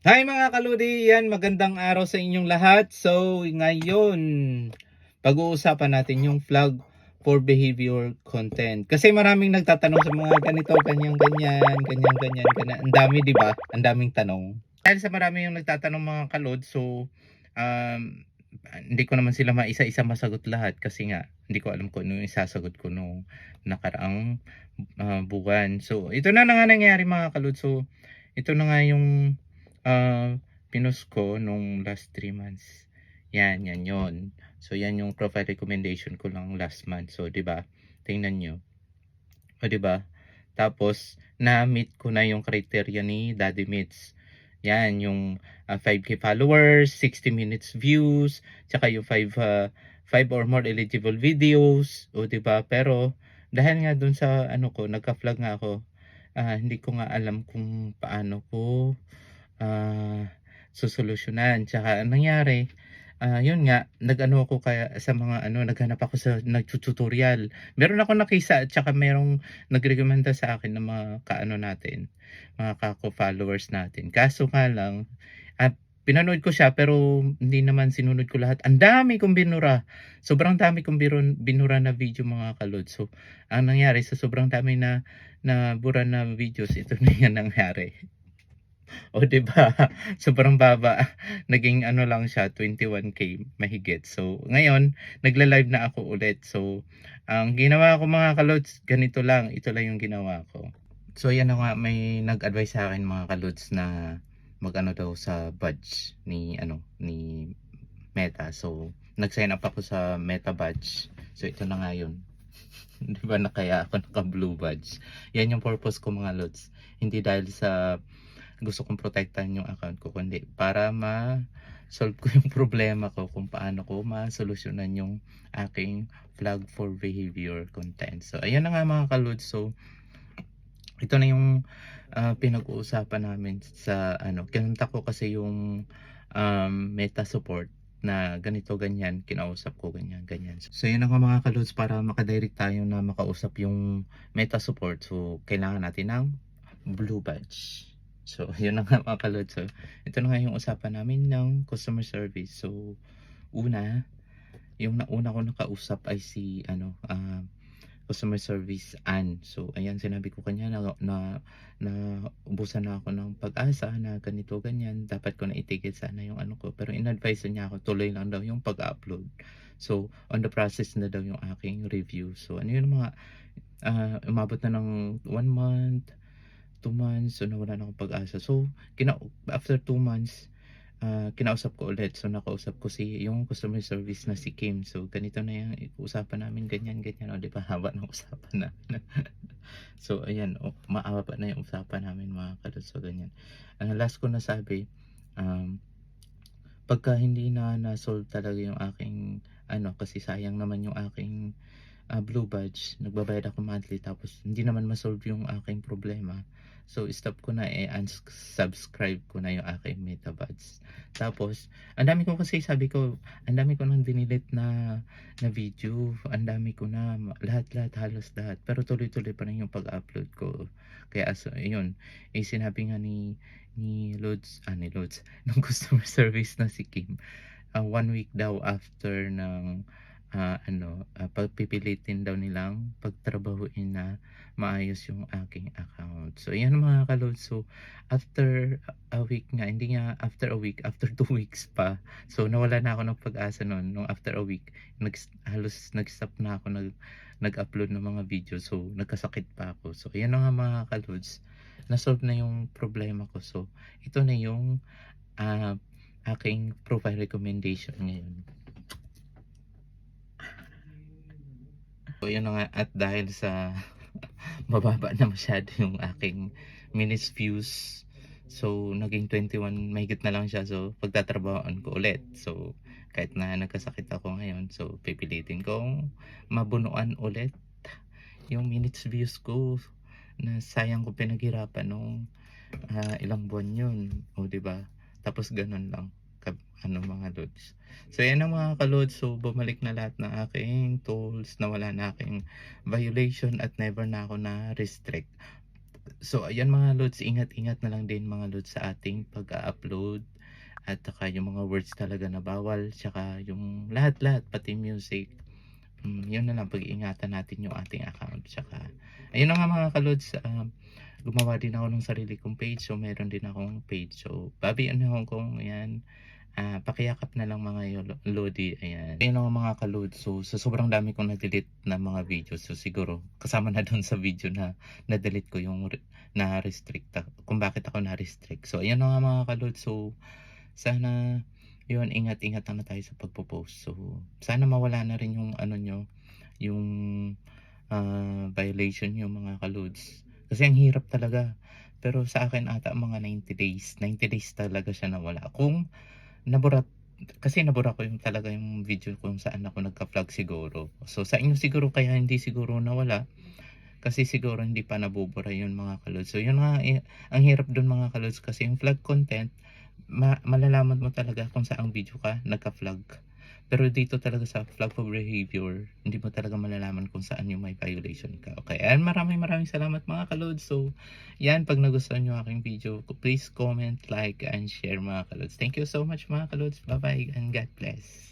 Hi mga kaludi, yan magandang araw sa inyong lahat. So ngayon, pag-uusapan natin yung flag for behavior content. Kasi maraming nagtatanong sa mga ganito, ganyan, ganyan, ganyan, ganyan, ganyan. Ang dami, di ba? Ang daming tanong. Dahil sa marami yung nagtatanong mga kalod, so um, hindi ko naman sila maisa-isa masagot lahat kasi nga hindi ko alam kung ano yung isasagot ko nung nakaraang ah, buwan. So ito na na nga nangyari mga kalod. So ito na nga yung ah, pinost ko nung last 3 months. Yan, yan yon. So yan yung profile recommendation ko lang last month. So 'di ba? Tingnan nyo. O 'di ba? Tapos na-meet ko na yung criteria ni Daddy Meets. Yan yung ah, 5k followers, 60 minutes views, tsaka yung 5 ah, 5 or more eligible videos. O 'di ba? Pero dahil nga dun sa ano ko, nagka-flag nga ako. ah, hindi ko nga alam kung paano ko ah susolusyonan. Tsaka ang nangyari, ah yun nga, nag-ano ako kaya sa mga ano, naghanap ako sa nagtututorial. Meron ako nakisa at tsaka merong nagrekomenda sa akin ng mga kaano natin, mga kako-followers natin. Kaso nga lang, at pinanood ko siya pero hindi naman sinunod ko lahat. Ang dami kong binura. Sobrang dami kong binura na video mga kalod. So, ang nangyari sa sobrang dami na na bura na videos, ito na yan nangyari. O, di ba? Sobrang baba. Naging ano lang siya, 21k mahigit. So, ngayon, nagla-live na ako ulit. So, ang ginawa ko mga kalods, ganito lang. Ito lang yung ginawa ko. So, yan nga, may nag-advise sa akin mga kalods na mag-ano daw sa badge ni, ano, ni Meta. So, nag-sign up ako sa Meta badge. So, ito na nga yun. di ba na kaya ako naka-blue badge? Yan yung purpose ko mga lods. Hindi dahil sa gusto kong protektahan yung account ko kundi para ma-solve ko yung problema ko kung paano ko ma-solusyonan yung aking flag for behavior content. So, ayan na nga mga kalod. So, ito na yung ah, pinag-uusapan namin sa ano, kinunta ko kasi yung um, meta support na ganito ganyan, kinausap ko ganyan ganyan. So, yun na nga mga kalods para makadirect tayo na makausap yung meta support. So, kailangan natin ng blue badge. So, yun na nga mga kalod. So, ito na nga yung usapan namin ng customer service. So, una, yung nauna ko nakausap ay si, ano, ah, customer service Ann. So, ayan, sinabi ko kanya na, na, na ubusan na ako ng pag-asa na ganito, ganyan. Dapat ko na itigil sana yung ano ko. Pero in-advise niya ako, tuloy lang daw yung pag-upload. So, on the process na daw yung aking review. So, ano yun mga, ah, umabot na ng one month, two months, so nawala na akong pag-asa. So, kina after two months, ah, kinausap ko ulit. So, nakausap ko si yung customer service na si Kim. So, ganito na yung usapan namin, ganyan, ganyan. O, di ba, haba ng usapan na. so, ayan, o, maaba na yung usapan namin mga kalot. So, ganyan. Ang last ko nasabi, um, pagka hindi na na-solve talaga yung aking, ano, kasi sayang naman yung aking ah, blue badge, nagbabayad ako monthly tapos hindi naman ma-solve yung aking problema. So, stop ko na eh, unsubscribe ko na yung aking meta badge. Tapos, ang dami ko kasi sabi ko, ang dami ko nang dinilit na, na video, ang dami ko na, lahat-lahat, halos lahat. Pero tuloy-tuloy pa rin yung pag-upload ko. Kaya, so, yun, eh, sinabi nga ni, ni Lods, ah, ni Lods, ng customer service na si Kim, ah, one week daw after ng ah, ano, ah, pagpipilitin daw nilang pagtrabahuin na maayos yung aking account. So, ayan mga kalod. So, after a week nga, hindi nga after a week, after two weeks pa. So, nawala na ako ng pag-asa noon. Nung after a week, nag, halos nag-stop na ako nag, nag-upload ng mga video. So, nagkasakit pa ako. So, ayan na nga mga kalods. Na-solve na yung problema ko. So, ito na yung ah, aking profile recommendation ngayon. So, yun nga. At dahil sa mababa na masyado yung aking minutes views. So, naging 21, mahigit na lang siya. So, pagtatrabahoan ko ulit. So, kahit na nagkasakit ako ngayon. So, pipilitin kong mabunuan ulit yung minutes views ko na sayang ko pinaghirapan nung ah, ilang buwan yun. O, ba Tapos ganun lang. Ano mga loads. So, yan ang mga kalods. So, bumalik na lahat ng aking tools na wala na aking violation at never na ako na restrict. So, ayan mga lods, ingat-ingat na lang din mga lods sa ating pag-upload. At saka yung mga words talaga na bawal, tsaka yung lahat-lahat, pati music. Mm, yun na lang, pag-ingatan natin yung ating account. Tsaka, ayun na nga mga kalods, um, gumawa din ako ng sarili kong page. So, meron din akong page. So, Bobby and Hong Kong, ayan. Ah, pakiyakap na lang mga lodi, ayan. Ayun na nga mga kalods. So, sa sobrang dami kong na-delete na mga videos. So, siguro, kasama na dun sa video na na-delete ko yung re- na-restrict kung bakit ako na-restrict. So, ayun na nga mga kalod. So, sana, yun, ingat-ingat na tayo sa pagpo-post. So, sana mawala na rin yung ano nyo, yung ah, violation yung mga kalods. Kasi ang hirap talaga. Pero sa akin ata mga 90 days. 90 days talaga siya nawala. Kung nabura, kasi nabura ko yung talaga yung video kung saan ako nagka-vlog siguro. So sa inyo siguro kaya hindi siguro nawala kasi siguro hindi pa nabubura yun mga kalods. So yun nga, eh, ang hirap dun mga kalods kasi yung vlog content, ma- malalaman mo talaga kung saang video ka nagka-vlog. Pero dito talaga sa vlog for behavior, hindi mo talaga malalaman kung saan yung may violation ka. Okay, and maraming maraming salamat mga kalods. So, yan, pag nagustuhan nyo aking video, please comment, like, and share mga kalods. Thank you so much mga kalods. Bye-bye and God bless.